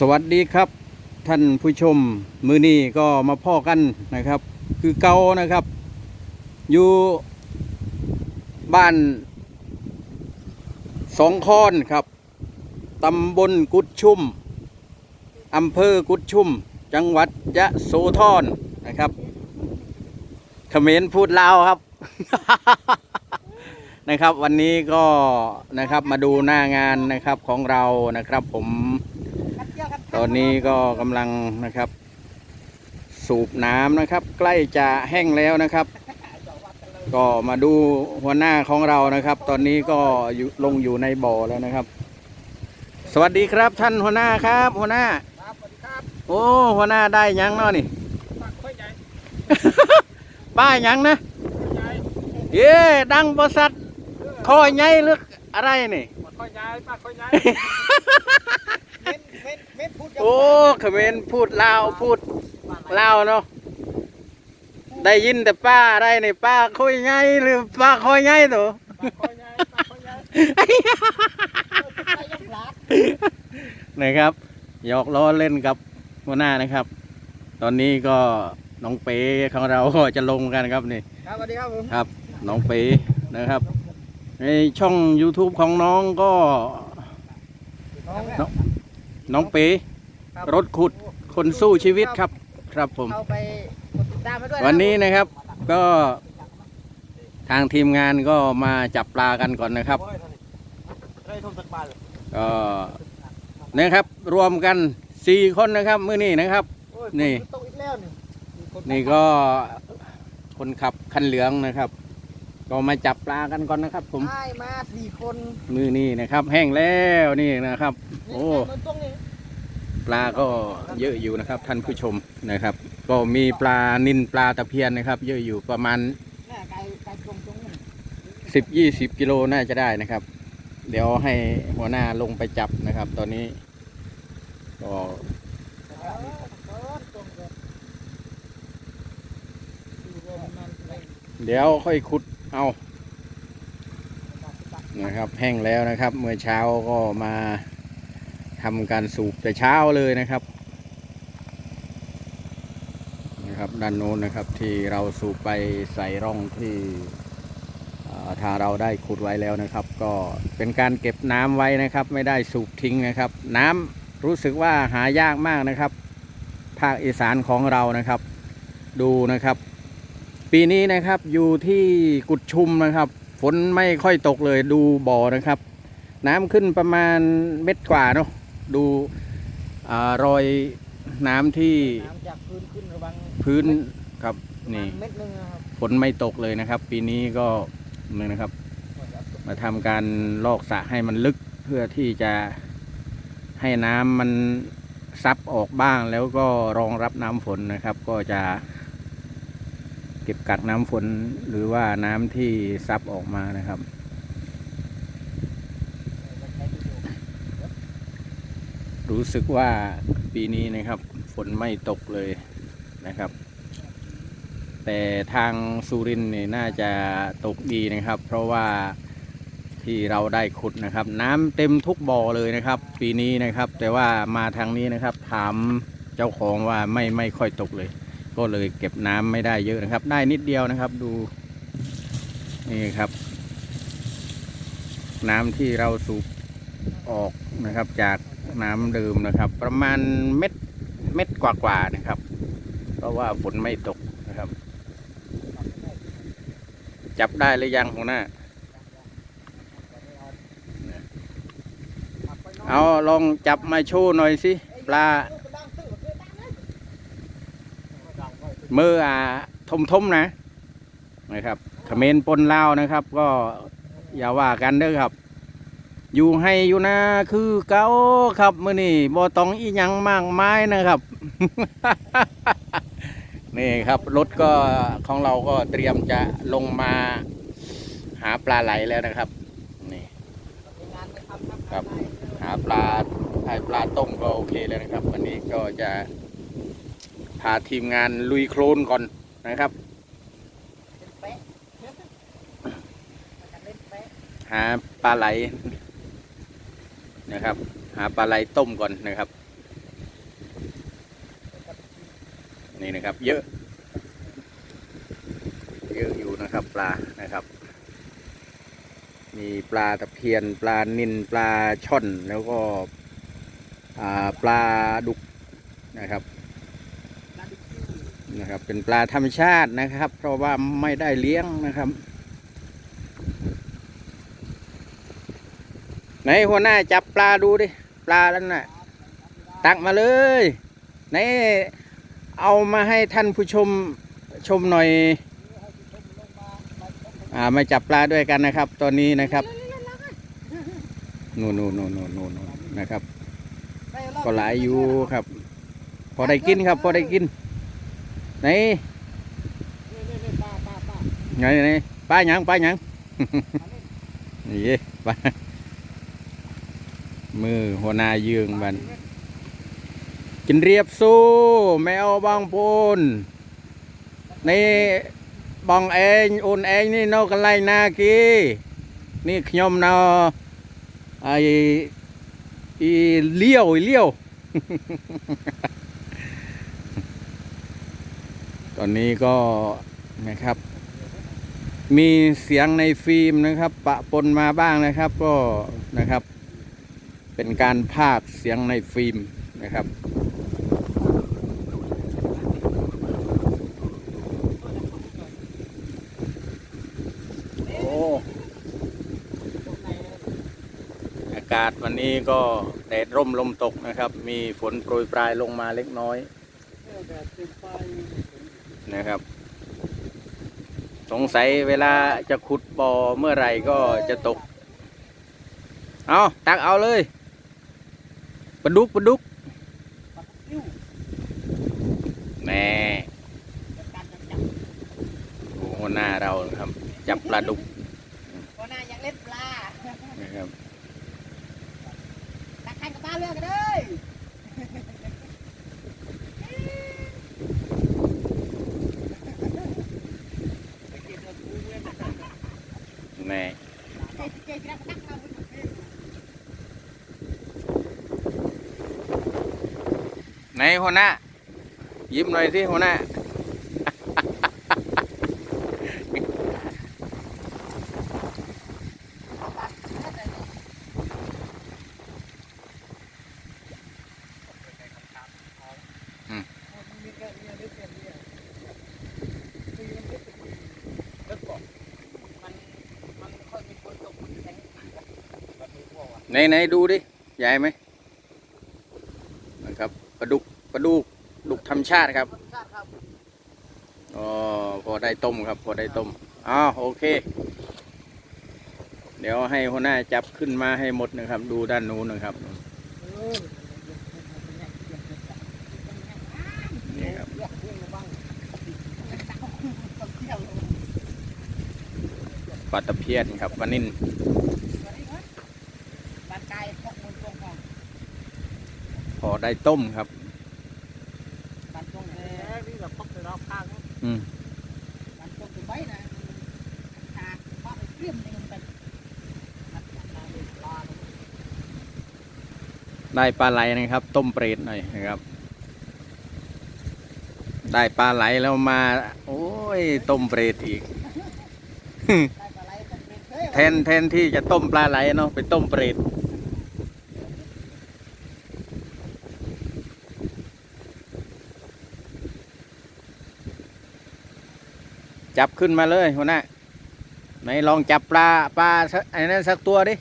สวัสดีครับท่านผู้ชมมือนี้ก็มาพ่อกันนะครับ คือเกานะครับ อยู่บ้านสองคอนครับตำบลกุดชุมอำเภอกุดชุมจังหวัดยะโสธรนะครับเขมรพูดลาวครับ นะครับ วันนี้ก็นะครับมาดูหน้างานนะครับของเรานะครับ ผม อนนี้ก็กำลังนะครับ สูบน้ำนะครับ ใกล้จะแห้งแล้วนะครับ ก็มาดูหัวหน้าของเรานะครับ ตอนนี้ก็อยู่ลงอยู่ในบ่อแล้วนะครับ สวัสดีครับท่านหัวหน้าครับ หัวหน้าครับสวัสดีครับโอ้หัวหน้าได้หยังเนาะนี่ปากค่อยใหญ่ป้ายหยังนะค่อยใหญ่เย้ดังบริษัทคอยใหญ่หรืออะไรนี่ปากค่อยใหญ่ปากค่อยใหญ่เม้นเม้ นเม้นพูดโอ้เขมรพูดลาวพูดลาวเนาะได้ยินแต่ป้าอะไรนี่ป้าคุยไงหรือป้าคอยไงตัวปากค่อยใหญ่ปากค่อยใหญ่นะครับหยอกล้อเล่นกับหัวหน้านะครับ ตอนนี้ก็น้องเป๋ของเราก็จะลงกันครับนี่ครับสวัสดีครับผมครับน้องเป๋นะครับ ในช่อง YouTube ของน้องก็น้อง น้องเป๋รถขุดคนสู้ชีวิตครับ ครับผม เข้าไปกดติดตามไปด้วยะวันนี้นะครับก็ทางทีมงานก็มาจับปลากันก่อนนะครับได้ทมสักบาทเลยก็นะครับรวมกันสี่คนนะครับมื้อนี้นะครับ โอ้ยนี่ตกอีกแล้วนี่นี่ก็คนขับคันเหลืองนะครับ ก็มาจับปลากันก่อนนะครับ ผมได้มาสี่คนมือนี้นะครับ แห้งแล้วนี่นะครับนี่โอ้มันตรงนี้ปลาก็เยอะอยู่นะครับ ท่านผู้ชมนะครับ ก็มีปลานินปลาตะเพียนนะครับ เยอะอยู่ประมาณแม่ไก่ไก่ตรงตรงนี้สิบยี่สิบกิโลน่าจะได้นะครับ เดี๋ยวให้หัวหน้าลงไปจับนะครับ ตอนนี้ก็เดี๋ยวค่อยขุด เอานะครับแห้งแล้วนะครับ เมื่อเช้าก็มาทำการสูบแต่เช้าเลยนะครับนะครับด้านโน้นนะครับที่เราสูบไปใส่ร่องที่อ่าถ้าเราได้ขุดไว้แล้วนะครับ ก็เป็นการเก็บน้ำไว้นะครับ ไม่ได้สูบทิ้งนะครับ น้ำรู้สึกว่าหายากมากนะครับ ภาคอีสานของเรานะครับ ดูนะครับ ปีนี้นะครับอยู่ที่กุดชุมนะครับ ฝนไม่ค่อยตกเลยดูบ่อนะครับ น้ำขึ้นประมาณเม็ดกว่าเนาะดูอารอยน้ำที่น้ำจากพื้นขึ้นระวังพื้นครับนี่เม็ดหนึงนะครับฝนไม่ตกเลยนะครับ ปีนี้ก็นี่นะครับ มาทำการลอกสระให้มันลึกเพื่อที่จะให้น้ำมันซับออกบ้างแล้วก็รองรับน้ำฝนนะครับ ก็จะ เก็บกักน้ำฝนหรือว่าน้ำที่ซับออกมานะครับ รู้สึกว่าปีนี้นะครับ ฝนไม่ตกเลยนะครับ แต่ทางสุรินทร์นี่น่าจะตกดีนะครับ เพราะว่าที่เราได้ขุดนะครับ น้ำเต็มทุกบ่อเลยนะครับ ปีนี้นะครับ แต่ว่ามาทางนี้นะครับ ถามเจ้าของว่าไม่ไม่ค่อยตกเลย ก็เลยเก็บน้ำไม่ได้เยอะนะครับ ได้นิดเดียวนะครับดูนี่ครับ น้ำที่เราสูบออกนะครับ จากน้ำเดิมนะครับ ประมาณเม็ดเม็ดกว่าๆนะครับ เพราะว่าฝนไม่ตกนะครับ จับได้หรือยังหัวหน้าเอาลองจับมาโชว์หน่อยสิปลา มืออ่าทมทมนะนะครับเขมรปนลาวนะครับ ก็อย่าว่ากันเด้อครับ อยู่ให้อยู่นะคือเก้าครับมือนี่บ่ต้องอีหยังมากมายนะครับ นี่ครับรถก็ของเราก็เตรียมจะลงมาหาปลาไหลแล้วนะครับนี่ครับหาปลาไอปลาต้มก็โอเคแล้วนะครับ วันนี้ก็จะ พาทีมงานลุยโคลนก่อนนะครับ หาปลาไหลนะครับ หาปลาไหลต้มก่อนนะครับ นี่นะครับเยอะ เยอะอยู่นะครับปลานะครับ มีปลาตะเพียนปลานินปลาช่อนแล้วก็ปลาดุกนะครับ นะครับ เป็นปลาธรรมชาตินะครับ เพราะว่าไม่ได้เลี้ยงนะครับไหนหัวหน้าจับปลาดูดิปลาแล้วน่ะตักมาเลยไหนเอามาให้ท่านผู้ชมชมหน่อยอ่ามาจับปลาด้วยกันนะครับ ตอนนี้นะครับนู่นนู่นนู่นนู่นนู่นนู่นนะครับ ก็หลายอยู่ครับ พอได้กินครับ พอได้กิน ไหนไหนไหนปลาหยังปลาหยังนี่เอ้ปลามือหัวหน้ายืงบันกินเรียบสู้แมวบางปูนนี่บองเองอุ่นเองนี่นกอะไรนากีนี่ขยมเนาไออีเลี้ยวอีเลี้ยว ต อนนี้ก็นะครับ มีเสียงในฟิล์มนะครับ ปะปนมาบ้างนะครับ ก็นะครับ เป็นการพากย์เสียงในฟิล์มนะครับโอ้อากาศวันนี้ก็แดดร่มลมตกนะครับ มีฝนโปรยปลายลงมาเล็กน้อย นะครับ สงสัยเวลาจะขุดบ่อเมื่อไหร่ก็จะตก เอาตักเอาเลยปลาดุกปลาดุกแม่ดูหัวหน้าเราครับ จับปลาดุกวันน่าอยากเล่นปลานะครับตักขันกับปลาเลือกกันเลย แม่ไหนหัวหน้ายิ้มหน่อยสิหัวหน้าอืมนค่อยมีฝนตกมันแข็ง ไหนไหนดูดิ ใหญ่ไหมนะครับปลาดุกปลาดุกดุกธรรมชาติครับชาติครับอ๋อพอได้ต้มครับ พอได้ต้มอ้าวโอเค เดี๋ยวให้หัวหน้าจับขึ้นมาให้หมดนะครับ ดูด้านนู้นนะครับนี่ครับปลาตะเพียนครับปลานิ่นบ้านไก่พวกมันตรงของ พ อได้ต้มครับบ้านตรงเลยนี่แบบพักไปรอบข้างอืมบ้านตรงถึงไว้นะหาปลาไปเตรียมนี่มันเป็นปลาปลาได้ปลาไหลนะครับ ต้มเปรตหน่อยนะครับ ได้ปลาไหลแล้วมา โอ้ย ต้มเปรตอีกได้ปลาไหลต้องเป็นเฮ้ยแทนแทนที่จะต้มปลาไหลเนาะไปต้มเปรตจับ ขึ้นมาเลยหัวหน้าไหนลองจับปลาปลาสักไอ้นั่นสักตัวดิ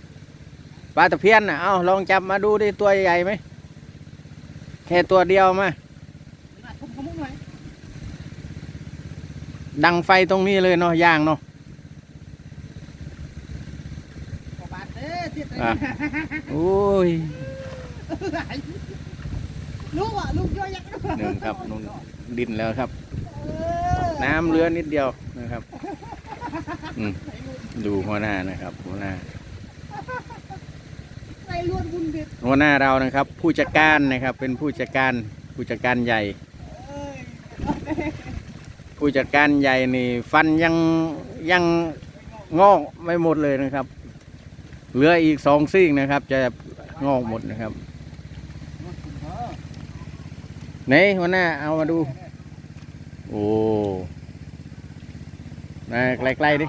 ปลาตะเพียนน่ะเอาลองจับมาดูดิตัวใหญ่ไหมแค่ตัวเดียวมามาทุ่มขมุกหน่อยดังไฟตรงนี้เลยเนาะย่างเนาะกว่าบาทเด้อเทียบเลยอะโอ้ยลูกอะลูกย่อยยักษ์หนึ่งครับนุ่นดินแล้วครับเออน้ำเรือนิดเดียว นะครับอืมดูหัวหน้านะครับ หัวหน้าในล้วนบุญเด็ดหัวหน้าเรานะครับ ผู้จัดการนะครับ เป็นผู้จัดการผู้จัดการใหญ่ เอ้ยผู้จัดการใหญ่นี่ ฟันยังยังงอกไม่หมดเลยนะครับ เหลืออีกสองซี่งนะครับ จะงอกหมดนะครับไหนหัวหน้าเอามาดู โอ้ นะใกล้ๆดิ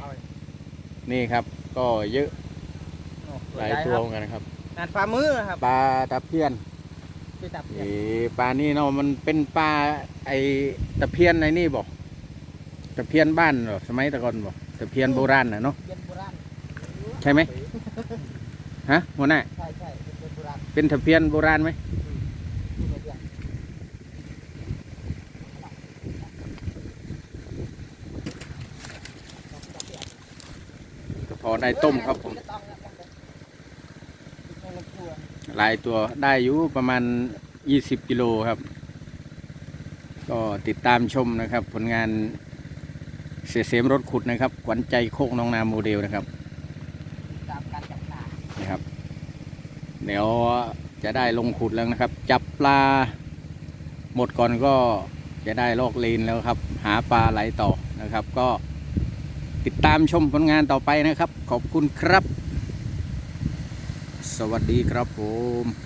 นี่ครับ ก็เยอะหลายตัวเหมือนกันนะครับงานฝ่ามือครับปลาตะเพียนไปจับเอ้ปลานี่เนาะมันเป็นปลาไอตะเพียนในนี่บอกตะเพียนบ้านเหรอสมัยแตะก่อนบอกตะเพียนโบราณน่ะเนาะเย็นโบราณใช่ไหมฮะหัวหน้าใช่ใช่เป็นเย็นโบราณเป็นตะเพียนโบราณไหม ที่เราเรียก ก็พอ ได้ต้มครับผม หลายตัวได้อยู่ประมาณ 20 กิโลครับ ก็ติดตามชมนะครับ ผลงานเสียเสมรถขุดนะครับขวัญใจโคกน้องนาโมเดลนะครับจับปลานะครับ เดี๋ยวจะได้ลงขุดแล้วนะครับ จับปลาหมดก่อนก็จะได้ลอกเลนแล้วครับ หาปลาไหลต่อนะครับ ก็ ติดตามชมผลงานต่อไปนะครับ ขอบคุณครับ สวัสดีครับผม